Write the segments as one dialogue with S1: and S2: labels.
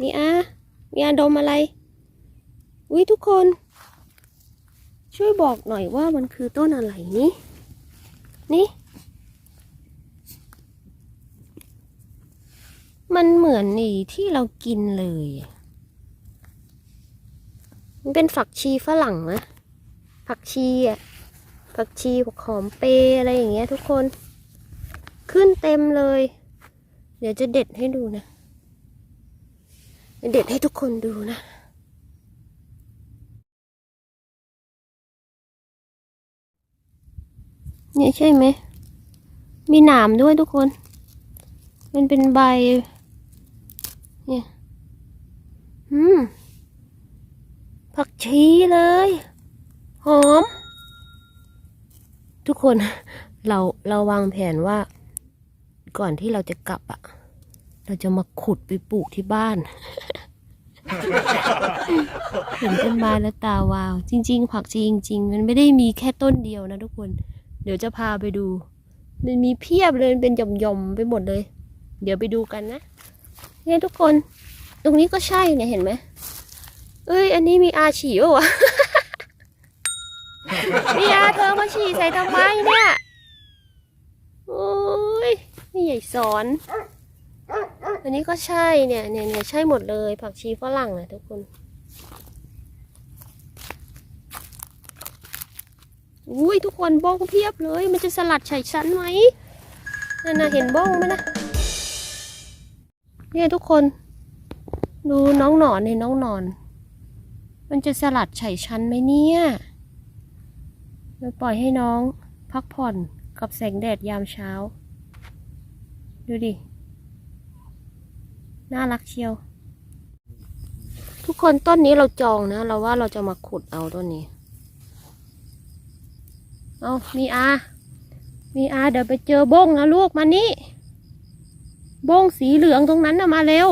S1: มีอามีอาดมอะไรอุ้ยทุกคน ช่วยบอกหน่อยว่ามันคือต้นอะไรนี่นี่ มันเหมือนนี่ที่เรากินเลย มันเป็นฝักชีฝรั่งนะผักชีอะผักชีผักหอมเปย์อะไรอย่างเงี้ยทุกคน ขึ้นเต็มเลย เดี๋ยวจะเด็ดให้ดูนะ เด็ดให้ทุกคนดูนะเนี่ยใช่ไหม มีหนามด้วยทุกคน มันเป็นใบ เนี่ย อืม ผักชีเลย หอม ทุกคน เราเราวางแผนว่า ก่อนที่เราจะกลับอะ เราจะมาขุดไปปลูกที่บ้าน เห็นต้นไม้แล้วตาวาว จริง ๆ ผักชีจริง ๆ มันไม่ได้มีแค่ต้นเดียวนะทุกคน เดี๋ยวจะพาไปดู มันมีเพียบเลยเป็นหย่อมๆไปหมดเลย เดี๋ยวไปดูกันนะ เนี่ยทุกคน ตรงนี้ก็ใช่เนี่ยเห็นไหมเอ้ย อันนี้มีอาฉี่ปะวะมีอาเธอมาฉี่ใส่ทำไมเนี่ย โอ้ยนี่ใหญ่สอน อันนี้ก็ใช่เนี่ยเนี่ยเนี่ยใช่หมดเลยผักชีฝรั่งนะทุกคนอุ้ยทุกคนบ้องเพียบเลย มันจะสลัดไฉชั้นไหมนั่นนะเห็นบ้องไหมนะเนี่ยทุกคน ดูน้องหนอนเนี่ยน้องหนอน มันจะสลัดไฉชั้นไหมเนี่ยเราปล่อยให้น้องพักผ่อนกับแสงแดดยามเช้า ดูดิ น่ารักเชียว ทุกคนต้นนี้เราจองนะ เราว่าเราจะมาขุดเอาต้นนี้ เอามีอา มีอาเดี๋ยวไปเจอบ้งนะลูกมานี่บ้งสีเหลืองตรงนั้นนะมาเร็ว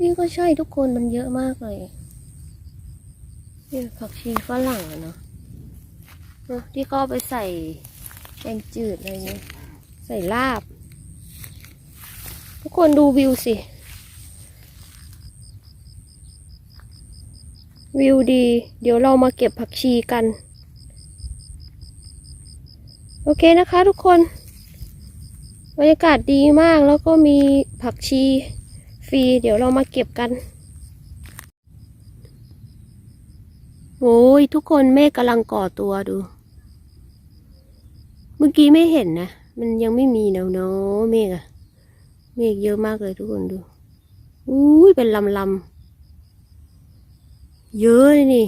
S1: นี่ก็ใช่ทุกคนมันเยอะมากเลยนี่ผักชีฝรั่งอะเนาะที่ก็ไปใส่แกงจืดอะไรเงี้ยใส่ลาบ กคนดูวิวสิ วิวดี เดี๋ยวเรามาเก็บผักชีกัน โอเคนะคะทุกคน บรรยากาศดีมากแล้วก็มีผักชีฟรี เดี๋ยวเรามาเก็บกัน โอ้ยทุกคนเมฆกำลังก่อตัวดู เมื่อกี้ไม่เห็นนะ มันยังไม่มีเนาะเนาะเมฆอะ เมฆเยอะมากเลยทุกคนดูอุ้ยเป็นลำลำเยอะเลยนี่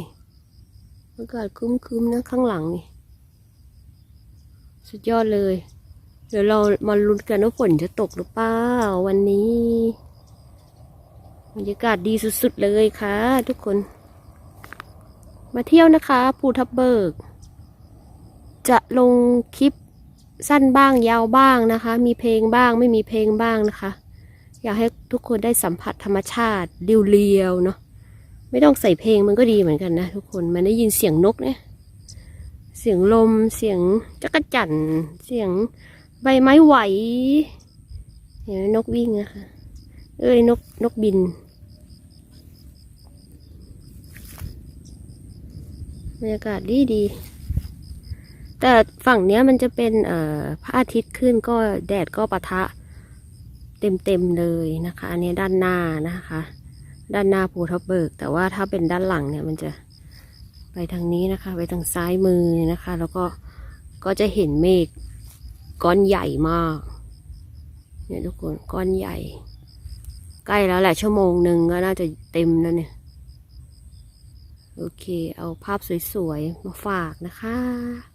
S1: อากาศคึ้มๆนะข้างหลังนี่ สุดยอดเลย เดี๋ยวเรามาลุ้นกันว่าฝนจะตกหรือเปล่าวันนี้บรรยากาศดีสุดๆเลยค่ะ ทุกคน มาเที่ยวนะคะภูทับเบิก จะลงคลิป สั้นบ้างยาวบ้างนะคะ มีเพลงบ้างไม่มีเพลงบ้างนะคะ อยากให้ทุกคนได้สัมผัสธรรมชาติเรียวๆเนาะไม่ต้องใส่เพลงมันก็ดีเหมือนกันนะทุกคนมันได้ยินเสียงนกเนี่ยเสียงลมเสียงจักรจั่นเสียงใบไม้ไหวเห็นไหมนกวิ่งนะคะ เอ้ยนกนกบินบรรยากาศดีดี แต่ฝั่งเนี้ยมันจะเป็นเอ่อพระอาทิตย์ขึ้นก็แดดก็ปะทะเต็มเต็มเลยนะคะ อันนี้ด้านหน้านะคะ ด้านหน้าภูทับเบิก แต่ว่าถ้าเป็นด้านหลังเนี่ยมันจะไปทางนี้นะคะ ไปทางซ้ายมือนะคะ แล้วก็ก็จะเห็นเมฆก้อนใหญ่มาก เนี่ยทุกคนก้อนใหญ่ ใกล้แล้วแหละชั่วโมงหนึ่งก็น่าจะเต็มแล้วเนี่ยโอเค เอาภาพสวยๆ มาฝากนะคะ